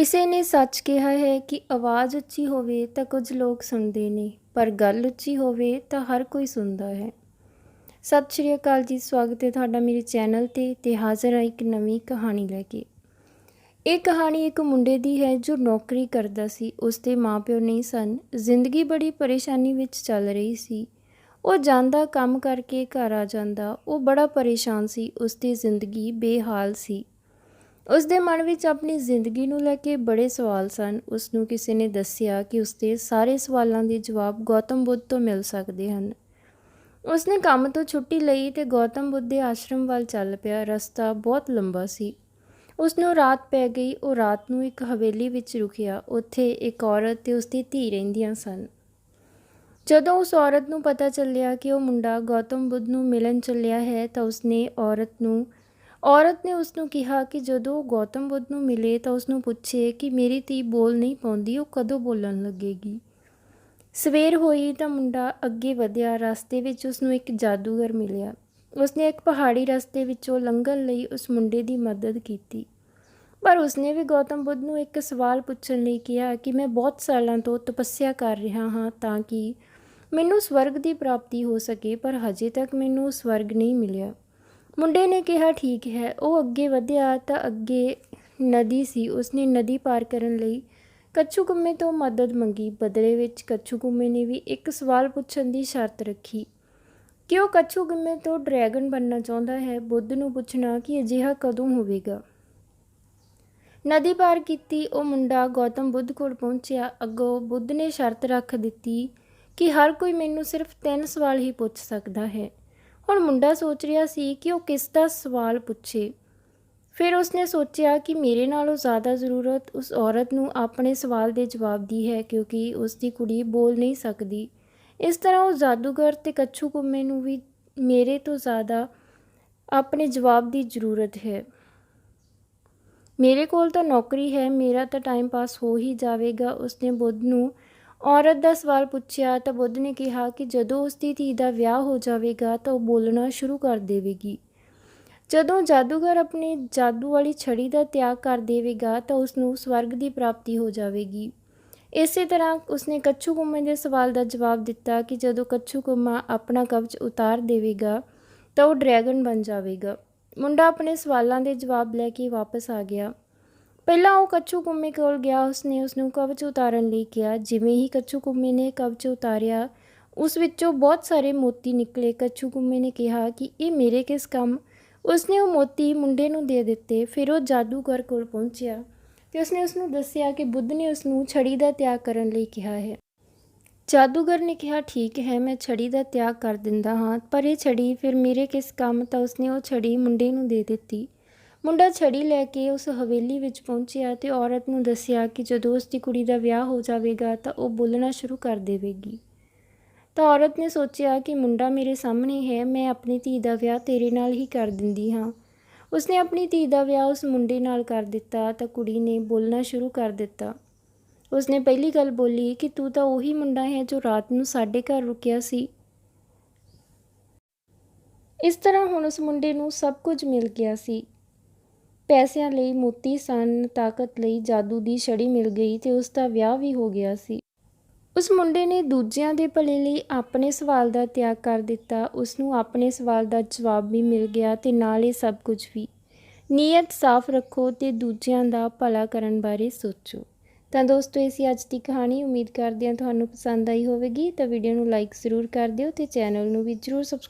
ਕਿਸੇ ਨੇ ਸੱਚ ਕਿਹਾ ਹੈ ਕਿ ਆਵਾਜ਼ ਉੱਚੀ ਹੋਵੇ ਤਾਂ ਕੁਝ ਲੋਕ ਸੁਣਦੇ ਨੇ, ਪਰ ਗੱਲ ਉੱਚੀ ਹੋਵੇ ਤਾਂ ਹਰ ਕੋਈ ਸੁਣਦਾ ਹੈ। ਸਤਿ ਸ਼੍ਰੀ ਅਕਾਲ ਜੀ, ਸਵਾਗਤ ਹੈ ਤੁਹਾਡਾ ਮੇਰੇ ਚੈਨਲ ਤੇ ਤੇ ਹਾਜ਼ਰ ਹਾਂ ਇੱਕ ਨਵੀਂ ਕਹਾਣੀ ਲੈ ਕੇ। ਇਹ ਕਹਾਣੀ ਇੱਕ ਮੁੰਡੇ ਦੀ ਹੈ ਜੋ ਨੌਕਰੀ ਕਰਦਾ ਸੀ। ਉਸ ਦੇ ਮਾਪਿਓ ਨਹੀਂ ਸਨ, ਜ਼ਿੰਦਗੀ ਬੜੀ ਪਰੇਸ਼ਾਨੀ ਵਿੱਚ ਚੱਲ ਰਹੀ ਸੀ। ਉਹ ਜਾਂਦਾ, ਕੰਮ ਕਰਕੇ ਘਰ ਆ ਜਾਂਦਾ, ਉਹ ਬੜਾ ਪਰੇਸ਼ਾਨ ਸੀ। ਉਸ ਦੀ ਜ਼ਿੰਦਗੀ ਬੇਹਾਲ ਸੀ। ਉਸ ਦੇ ਮਨ ਵਿੱਚ ਆਪਣੀ ਜ਼ਿੰਦਗੀ ਨੂੰ ਲੈ ਕੇ ਬੜੇ ਸਵਾਲ ਸਨ। ਉਸ ਨੂੰ ਕਿਸੇ ਨੇ ਦੱਸਿਆ ਕਿ ਉਸ ਦੇ ਸਾਰੇ ਸਵਾਲਾਂ ਦੇ ਜਵਾਬ ਗੌਤਮ ਬੁੱਧ ਤੋਂ ਮਿਲ ਸਕਦੇ ਹਨ। ਉਸ ਨੇ ਕੰਮ ਤੋਂ ਛੁੱਟੀ ਲਈ ਤੇ ਗੌਤਮ ਬੁੱਧ ਦੇ ਆਸ਼ਰਮ ਵੱਲ ਚੱਲ ਪਿਆ। ਰਸਤਾ ਬਹੁਤ ਲੰਬਾ ਸੀ। ਉਸ ਨੂੰ ਰਾਤ ਪੈ ਗਈ। ਉਹ ਰਾਤ ਨੂੰ ਇੱਕ ਹਵੇਲੀ ਵਿੱਚ ਰੁਕਿਆ। ਉੱਥੇ ਇੱਕ ਔਰਤ ਤੇ ਉਸ ਦੀ ਧੀ ਰਹਿੰਦੀਆਂ ਸਨ। ਜਦੋਂ ਉਸ ਔਰਤ ਨੂੰ ਪਤਾ ਚੱਲਿਆ ਕਿ ਉਹ ਮੁੰਡਾ ਗੌਤਮ ਬੁੱਧ ਨੂੰ ਮਿਲਣ ਚੱਲਿਆ ਹੈ ਤਾਂ ਉਸਨੇ ਔਰਤ ਨੂੰ ਔਰਤ ਨੇ ਉਸ ਨੂੰ ਕਿਹਾ ਕਿ ਜਦੋਂ ਉਹ ਗੌਤਮ ਬੁੱਧ ਨੂੰ ਮਿਲੇ ਤਾਂ ਉਸ ਨੂੰ ਪੁੱਛੇ ਕਿ ਮੇਰੀ ਧੀ ਬੋਲ ਨਹੀਂ ਪਾਉਂਦੀ, ਉਹ ਕਦੋਂ ਬੋਲਣ ਲੱਗੇਗੀ? ਸਵੇਰ ਹੋਈ ਤਾਂ ਮੁੰਡਾ ਅੱਗੇ ਵਧਿਆ, ਰਸਤੇ ਵਿੱਚ ਉਸ ਨੂੰ ਇੱਕ ਜਾਦੂਗਰ ਮਿਲਿਆ। ਉਸਨੇ ਇੱਕ ਪਹਾੜੀ ਰਸਤੇ ਵਿੱਚੋਂ ਲੰਘਣ ਲਈ ਉਸ ਮੁੰਡੇ ਦੀ ਮਦਦ ਕੀਤੀ। ਪਰ ਉਸਨੇ ਵੀ ਗੌਤਮ ਬੁੱਧ ਨੂੰ ਇੱਕ ਸਵਾਲ ਪੁੱਛਣ ਲਈ ਕਿਹਾ ਕਿ ਮੈਂ ਬਹੁਤ ਸਾਲਾਂ ਤੋਂ ਤਪੱਸਿਆ ਕਰ ਰਿਹਾ ਹਾਂ ਤਾਂ ਕਿ ਮੈਨੂੰ ਸਵਰਗ ਦੀ ਪ੍ਰਾਪਤੀ ਹੋ ਸਕੇ, ਪਰ ਹਜੇ ਤੱਕ ਮੈਨੂੰ ਸਵਰਗ ਨਹੀਂ ਮਿਲਿਆ। ਮੁੰਡੇ ਨੇ ਕਿਹਾ, ਠੀਕ ਹੈ। ਉਹ ਅੱਗੇ ਵਧਿਆ ਤਾਂ ਅੱਗੇ ਨਦੀ ਸੀ। ਉਸਨੇ ਨਦੀ ਪਾਰ ਕਰਨ ਲਈ ਕੱਛੂ ਗੁੰਮੇ ਤੋਂ ਮਦਦ ਮੰਗੀ। ਬਦਲੇ ਵਿੱਚ ਕੱਛੂ ਗੁੰਮੇ ਨੇ ਵੀ ਇੱਕ ਸਵਾਲ ਪੁੱਛਣ ਦੀ ਸ਼ਰਤ ਰੱਖੀ। ਕਿ ਉਹ ਕੱਛੂ ਗੁੰਮੇ ਤੋਂ ਡਰੈਗਨ ਬਣਨਾ ਚਾਹੁੰਦਾ ਹੈ? ਬੁੱਧ ਨੂੰ ਪੁੱਛਣਾ ਕਿ ਅਜਿਹਾ ਕਦੋਂ ਹੋਵੇਗਾ। ਨਦੀ ਪਾਰ ਕੀਤੀ, ਉਹ ਮੁੰਡਾ ਗੌਤਮ ਬੁੱਧ ਕੋਲ ਪਹੁੰਚਿਆ। ਅੱਗੋਂ ਬੁੱਧ ਨੇ ਸ਼ਰਤ ਰੱਖ ਦਿੱਤੀ ਕਿ ਹਰ ਕੋਈ ਮੈਨੂੰ ਸਿਰਫ ਤਿੰਨ ਸਵਾਲ ਹੀ ਪੁੱਛ ਸਕਦਾ ਹੈ। ਹੁਣ ਮੁੰਡਾ ਸੋਚ ਰਿਹਾ ਸੀ ਕਿ ਉਹ ਕਿਸ ਦਾ ਸਵਾਲ ਪੁੱਛੇ। ਫਿਰ ਉਸਨੇ ਸੋਚਿਆ ਕਿ ਮੇਰੇ ਨਾਲੋਂ ਜ਼ਿਆਦਾ ਜ਼ਰੂਰਤ ਉਸ ਔਰਤ ਨੂੰ ਆਪਣੇ ਸਵਾਲ ਦੇ ਜਵਾਬ ਦੀ ਹੈ ਕਿਉਂਕਿ ਉਸ ਦੀ ਕੁੜੀ ਬੋਲ ਨਹੀਂ ਸਕਦੀ। ਇਸ ਤਰ੍ਹਾਂ ਉਹ ਜਾਦੂਗਰ ਤੇ ਕੱਛੂ ਕੁੰਮੇ ਨੂੰ ਵੀ ਮੇਰੇ ਤੋਂ ਜ਼ਿਆਦਾ ਆਪਣੇ ਜਵਾਬ ਦੀ ਜ਼ਰੂਰਤ ਹੈ। ਮੇਰੇ ਕੋਲ ਤਾਂ ਨੌਕਰੀ ਹੈ, ਮੇਰਾ ਤਾਂ ਟਾਈਮ ਪਾਸ ਹੋ ਹੀ ਜਾਵੇਗਾ, ਉਸਨੇ ਬੁੱਧ ਨੂੰ ਔਰਤ ਦਾ ਸਵਾਲ ਪੁੱਛਿਆ ਤਾਂ ਬੁੱਧ ਨੇ ਕਿਹਾ ਕਿ ਜਦੋਂ ਉਸ ਦੀ ਧੀ ਦਾ ਵਿਆਹ ਹੋ ਜਾਵੇਗਾ ਤਾਂ ਉਹ ਬੋਲਣਾ ਸ਼ੁਰੂ ਕਰ ਦੇਵੇਗੀ। ਜਦੋਂ ਜਾਦੂਗਰ ਆਪਣੀ ਜਾਦੂ ਵਾਲੀ ਛੜੀ ਦਾ ਤਿਆਗ ਕਰ ਦੇਵੇਗਾ ਤਾਂ ਉਸ ਨੂੰ ਸਵਰਗ ਦੀ ਪ੍ਰਾਪਤੀ ਹੋ ਜਾਵੇਗੀ। ਇਸੇ ਤਰ੍ਹਾਂ ਉਸਨੇ ਕੱਛੂ ਕੁੰਮੇ ਦੇ ਸਵਾਲ ਦਾ ਜਵਾਬ ਦਿੱਤਾ ਕਿ ਜਦੋਂ ਕੱਛੂ ਕੁੰਮਾ ਆਪਣਾ ਕਵਚ ਉਤਾਰ ਦੇਵੇਗਾ ਤਾਂ ਉਹ ਡਰੈਗਨ ਬਣ ਜਾਵੇਗਾ। ਮੁੰਡਾ ਆਪਣੇ ਸਵਾਲਾਂ ਦੇ ਜਵਾਬ ਲੈ ਕੇ ਵਾਪਸ ਆ ਗਿਆ। ਪਹਿਲਾਂ ਉਹ ਕੱਚੂ ਕੁੰਮੇ ਕੋਲ ਗਿਆ, ਉਸਨੇ ਉਸਨੂੰ ਕਵਚ ਉਤਾਰਨ ਲਈ ਕਿਹਾ। ਜਿਵੇਂ ਹੀ ਕੱਚੂ ਕੁੰਮੇ ਨੇ ਕਵਚ ਉਤਾਰਿਆ, ਉਸ ਵਿੱਚੋਂ ਬਹੁਤ ਸਾਰੇ ਮੋਤੀ ਨਿਕਲੇ। ਕੱਚੂ ਕੁੰਮੇ ਨੇ ਕਿਹਾ ਕਿ ਇਹ ਮੇਰੇ ਕਿਸ ਕੰਮ? ਉਸਨੇ ਉਹ ਮੋਤੀ ਮੁੰਡੇ ਨੂੰ ਦੇ ਦਿੱਤੇ, ਫਿਰ ਉਹ ਜਾਦੂਗਰ ਕੋਲ ਪਹੁੰਚਿਆ ਤੇ ਉਸਨੇ ਉਸ ਨੂੰ ਦੱਸਿਆ ਕਿ ਬੁੱਧ ਨੇ ਉਸ ਨੂੰ ਛੜੀ ਦਾ ਤਿਆਗ ਕਰਨ ਲਈ ਕਿਹਾ ਹੈ। ਜਾਦੂਗਰ ਨੇ ਕਿਹਾ, ਠੀਕ ਹੈ, ਮੈਂ ਛੜੀ ਦਾ ਤਿਆਗ ਕਰ ਦਿੰਦਾ ਹਾਂ, ਪਰ ਇਹ ਛੜੀ ਫਿਰ ਮੇਰੇ ਕਿਸ ਕੰਮ? ਤਾਂ ਉਸਨੇ ਉਹ ਛੜੀ ਮੁੰਡੇ ਨੂੰ ਦੇ ਦਿੱਤੀ। ਮੁੰਡਾ ਛੜੀ ਲੈ ਕੇ ਉਸ ਹਵੇਲੀ ਵਿੱਚ ਪਹੁੰਚਿਆ ਤੇ ਔਰਤ ਨੂੰ ਦੱਸਿਆ ਕਿ ਜਦੋਂ ਉਸ ਦੀ ਕੁੜੀ ਦਾ ਵਿਆਹ ਹੋ ਜਾਵੇਗਾ ਤਾਂ ਉਹ ਬੋਲਣਾ ਸ਼ੁਰੂ ਕਰ ਦੇਵੇਗੀ। ਤਾਂ ਔਰਤ ਨੇ ਸੋਚਿਆ ਕਿ ਮੁੰਡਾ ਮੇਰੇ ਸਾਹਮਣੇ ਹੈ, ਮੈਂ ਆਪਣੀ ਧੀ ਦਾ ਵਿਆਹ ਤੇਰੇ ਨਾਲ ਹੀ ਕਰ ਦਿੰਦੀ ਹਾਂ। ਉਸਨੇ ਆਪਣੀ ਧੀ ਦਾ ਵਿਆਹ ਉਸ ਮੁੰਡੇ ਨਾਲ ਕਰ ਦਿੱਤਾ ਤਾਂ ਕੁੜੀ ਨੇ ਬੋਲਣਾ ਸ਼ੁਰੂ ਕਰ ਦਿੱਤਾ। ਉਸਨੇ ਪਹਿਲੀ ਗੱਲ ਬੋਲੀ ਕਿ ਤੂੰ ਤਾਂ ਉਹੀ ਮੁੰਡਾ ਹੈ ਜੋ ਰਾਤ ਨੂੰ ਸਾਡੇ ਘਰ ਰੁਕਿਆ ਸੀ। ਇਸ ਤਰ੍ਹਾਂ ਹੁਣ ਉਸ ਮੁੰਡੇ ਨੂੰ ਸਭ ਕੁਝ ਮਿਲ ਗਿਆ ਸੀ। ਪੈਸਿਆਂ ਲਈ ਮੋਤੀ ਸਨ ਤਾਕਤ ਲਈ ਜਾਦੂ ਦੀ ਛੜੀ ਮਿਲ ਗਈ ਤੇ ਉਸ ਦਾ ਵਿਆਹ ਵੀ ਹੋ ਗਿਆ ਸੀ। ਉਸ ਮੁੰਡੇ ਨੇ ਦੂਜਿਆਂ ਦੇ ਭਲੇ ਲਈ ਆਪਣੇ ਸਵਾਲ ਦਾ ਤਿਆਗ ਕਰ ਦਿੱਤਾ। ਉਸ ਨੂੰ ਆਪਣੇ ਸਵਾਲ ਦਾ ਜਵਾਬ ਵੀ ਮਿਲ ਗਿਆ ਤੇ ਨਾਲ ਹੀ ਸਭ ਕੁਝ ਵੀ। ਨੀਅਤ ਸਾਫ਼ ਰੱਖੋ ਤੇ ਦੂਜਿਆਂ ਦਾ ਭਲਾ ਕਰਨ ਬਾਰੇ ਸੋਚੋ। ਤਾਂ ਦੋਸਤੋ, ਇਹ ਸੀ ਅੱਜ ਦੀ ਕਹਾਣੀ। ਉਮੀਦ ਕਰਦੇ ਹਾਂ ਤੁਹਾਨੂੰ ਪਸੰਦ ਆਈ ਹੋਵੇਗੀ। ਤਾਂ ਵੀਡੀਓ ਨੂੰ ਲਾਈਕ ਜ਼ਰੂਰ ਕਰ ਦਿਓ ਤੇ ਚੈਨਲ ਨੂੰ ਵੀ ਜ਼ਰੂਰ ਸਬਸਕ੍ਰਾਈਬ